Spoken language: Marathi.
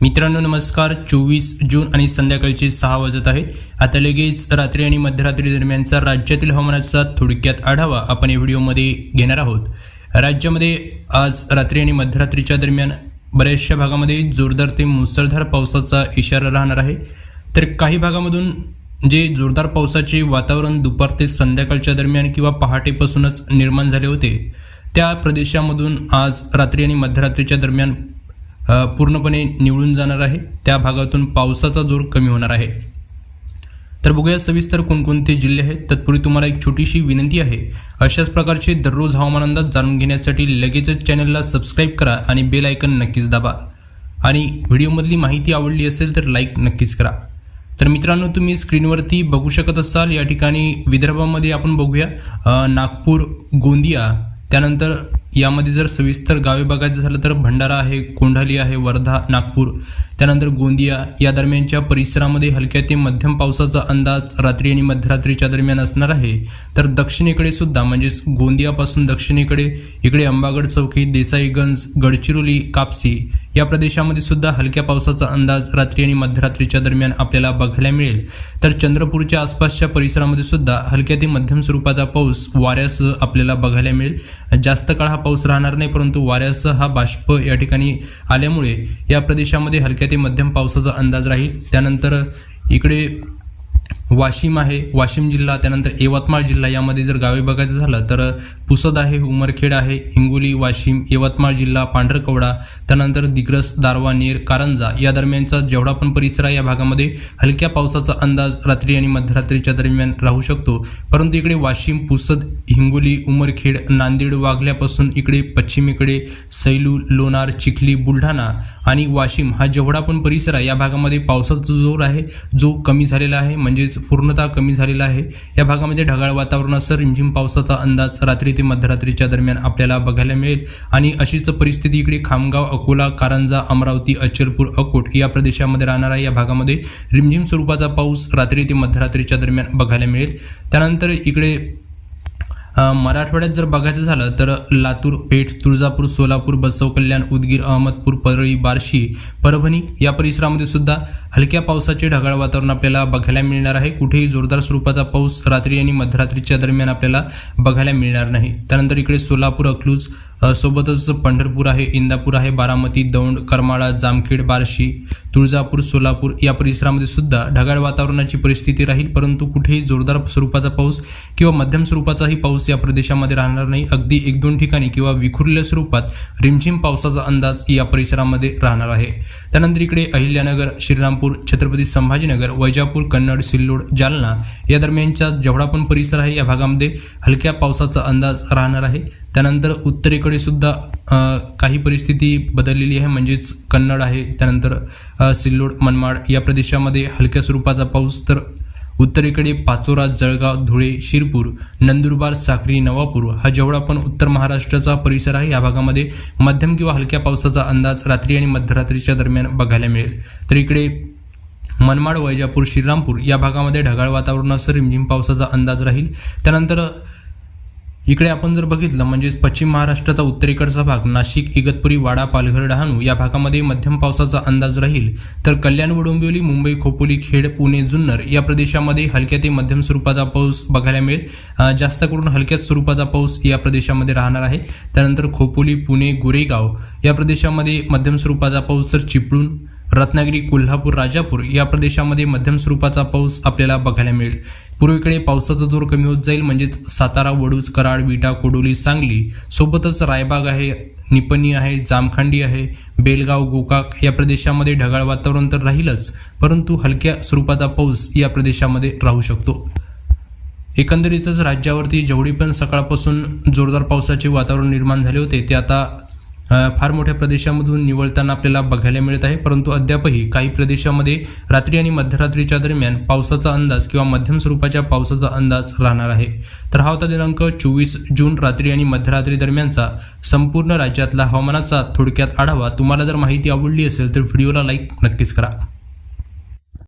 मित्रांनो नमस्कार. चोवीस जून आणि संध्याकाळचे सहा वाजत आहे. आता लगेच रात्री आणि मध्यरात्री दरम्यानचा राज्यातील हवामानाचा थोडक्यात आढावा आपण या व्हिडिओमध्ये घेणार आहोत. राज्यामध्ये आज रात्री आणि मध्यरात्रीच्या दरम्यान बऱ्याचशा भागामध्ये जोरदार ते मुसळधार पावसाचा इशारा राहणार आहे. तर काही भागामधून जे जोरदार पावसाचे वातावरण दुपार ते संध्याकाळच्या दरम्यान किंवा पहाटेपासूनच निर्माण झाले होते त्या प्रदेशामधून आज रात्री आणि मध्यरात्रीच्या दरम्यान पूर्णपणे निवळून जाणार आहे. त्या भागातून पावसाचा जोर कमी होणार आहे. तर बघूया सविस्तर कोणकोणते जिल्हे आहेत. तत्पूर्वी तुम्हाला एक छोटीशी विनंती आहे. अशाच प्रकारचे दररोज हवामान अंदाज जाणून घेण्यासाठी लगेचच चॅनलला सबस्क्राईब करा आणि बेल आयकन नक्कीच दाबा. आणि व्हिडिओमधली माहिती आवडली असेल तर लाईक नक्कीच करा. तर मित्रांनो तुम्ही स्क्रीनवरती बघू शकत असाल. या ठिकाणी विदर्भामध्ये आपण बघूया नागपूर गोंदिया त्यानंतर यामध्ये जर सविस्तर गावे बघायचं झालं तर भंडारा आहे कोंढाली आहे वर्धा नागपूर त्यानंतर गोंदिया. या दरम्यानच्या परिसरामध्ये हलक्या ते मध्यम पावसाचा अंदाज रात्री आणि मध्यरात्रीच्या दरम्यान असणार आहे. तर दक्षिणेकडे सुद्धा म्हणजेच गोंदियापासून दक्षिणेकडे इकडे अंबागड चौकी देसाईगंज गडचिरोली कापसी या प्रदेशामध्ये सुद्धा हलक्या पावसाचा अंदाज रात्री आणि मध्यरात्रीच्या दरम्यान आपल्याला बघायला मिळेल. तर चंद्रपूरच्या आसपासच्या परिसरामध्ये सुद्धा हलक्या ते मध्यम स्वरूपाचा पाऊस वाऱ्यासह आपल्याला बघायला मिळेल. जास्त काळ हा पाऊस राहणार नाही परंतु वाऱ्यासह हा बाष्प या ठिकाणी आल्यामुळे या प्रदेशामध्ये हलक्या ते मध्यम पावसाचा अंदाज राहील. त्यानंतर इकडे वाशिम आहे. वाशिम जिल्हा त्यानंतर यवतमाळ जिल्हा यामध्ये जर गावे बघायचं झालं तर पुसद आहे उमरखेड आहे हिंगोली वाशिम यवतमाळ जिल्हा पांढरकवडा त्यानंतर दिग्रस दारवा नेर कारंजा या दरम्यानचा जेवढा पण परिसर आहे या भागामध्ये हलक्या पावसाचा अंदाज रात्री आणि मध्यरात्रीच्या दरम्यान राहू शकतो. परंतु इकडे वाशिम पुसद हिंगोली उमरखेड नांदेड वागल्यापासून इकडे पश्चिमेकडे सैलू लोणार चिखली बुलढाणा आणि वाशिम हा जेवढा पण परिसर आहे या भागामध्ये पावसाचा जोर आहे जो कमी झालेला आहे म्हणजेच पूर्णतः कमी झालेला आहे. या भागामध्ये ढगाळ वातावरणासह रिमझिम पावसाचा अंदाज रात्री ते मध्यरात्रीच्या दरम्यान आपल्याला बघायला मिळेल. आणि अशीच परिस्थिती इकडे खामगाव अकोला कारंजा अमरावती अचलपूर अकोट या प्रदेशामध्ये राहणाऱ्या या भागामध्ये रिमझिम स्वरूपाचा पाऊस रात्री ते मध्यरात्रीच्या दरम्यान बघायला मिळेल. त्यानंतर इकडे मराठवाड्यात जर बघायचं झालं तर लातूर पेठ तुळजापूर सोलापूर बसव कल्याण उदगीर अहमदपूर परळी बार्शी परभणी या परिसरामध्ये सुद्धा हलक्या पावसाचे ढगाळ वातावरण आपल्याला बघायला मिळणार आहे. कुठेही जोरदार स्वरूपाचा पाऊस रात्री आणि मध्यरात्रीच्या दरम्यान आपल्याला बघायला मिळणार नाही. त्यानंतर इकडे सोलापूर अकलूज सोबतच पंढरपूर आहे इंदापूर आहे बारामती दौंड करमाळा जामखेड बार्शी तुळजापूर सोलापूर या परिसरामध्ये सुद्धा ढगाळ वातावरणाची परिस्थिती राहील परंतु कुठेही जोरदार स्वरूपाचा पाऊस किंवा मध्यम स्वरूपाचाही पाऊस या प्रदेशामध्ये राहणार नाही. अगदी एक दोन ठिकाणी किंवा विखुरलेल्या स्वरूपात रिमझिम पावसाचा अंदाज या परिसरामध्ये राहणार आहे. त्यानंतर इकडे अहिल्यानगर श्रीरामपूर छत्रपती संभाजीनगर वैजापूर कन्नड सिल्लोड जालना या दरम्यानचा जेवढा पण परिसर आहे या भागामध्ये हलक्या पावसाचा अंदाज राहणार आहे. त्यानंतर उत्तरेकडे सुद्धा काही परिस्थिती बदललेली आहे. म्हणजेच कन्नड आहे. त्यानंतर सिल्लोड मनमाड या प्रदेशामध्ये हलक्या स्वरूपाचा पाऊस. तर उत्तरेकडे पाचोरा जळगाव धुळे शिरपूर नंदुरबार साक्री नवापूर हा जेवढा पण उत्तर महाराष्ट्राचा परिसर आहे या भागामध्ये मध्यम किंवा हलक्या पावसाचा अंदाज रात्री आणि मध्यरात्रीच्या दरम्यान बघायला मिळेल. तर इकडे मनमाड वैजापूर श्रीरामपूर या भागामध्ये ढगाळ वातावरणासह रिमझिम पावसाचा अंदाज राहील. त्यानंतर इकडे आपण जर बघितलं म्हणजेच पश्चिम महाराष्ट्राचा उत्तरेकडचा भाग नाशिक इगतपुरी वाडा पालघर डहाणू या भागामध्ये मध्यम पावसाचा अंदाज राहील. तर कल्याण वडोंबिवली मुंबई खोपोली खेड पुणे जुन्नर या प्रदेशामध्ये हलक्या ते मध्यम स्वरूपाचा पाऊस बघायला मिळेल. जास्त करून हलक्याच स्वरूपाचा पाऊस या प्रदेशामध्ये राहणार आहे. त्यानंतर खोपोली पुणे गोरेगाव या प्रदेशामध्ये मध्यम स्वरूपाचा पाऊस तर चिपळूण रत्नागिरी कोल्हापूर राजापूर या प्रदेशामध्ये मध्यम स्वरूपाचा पाऊस आपल्याला बघायला मिळेल. पूर्वेकडे पावसाचा जोर कमी होत जाईल म्हणजेच सातारा वडूज कराड विटा कोडोली सांगली सोबतच रायबाग आहे निपणी आहे जामखांडी आहे बेलगाव गोकाक या प्रदेशामध्ये ढगाळ वातावरण तर राहीलच परंतु हलक्या स्वरूपाचा पाऊस या प्रदेशामध्ये राहू शकतो. एकंदरीतच राज्यावरती जेवढी पण सकाळपासून जोरदार पावसाचे वातावरण निर्माण झाले होते ते आता फार मोठ्या प्रदेशामधून निवळताना आपल्याला बघायला मिळत आहे. परंतु अद्यापही काही प्रदेशामध्ये रात्री आणि मध्यरात्रीच्या दरम्यान पावसाचा अंदाज किंवा मध्यम स्वरूपाच्या पावसाचा अंदाज राहणार आहे. तर हा होता दिनांक चोवीस जून रात्री आणि मध्यरात्री दरम्यानचा संपूर्ण राज्यातला हवामानाचा थोडक्यात आढावा. तुम्हाला जर माहिती आवडली असेल तर व्हिडिओला लाईक नक्कीच करा.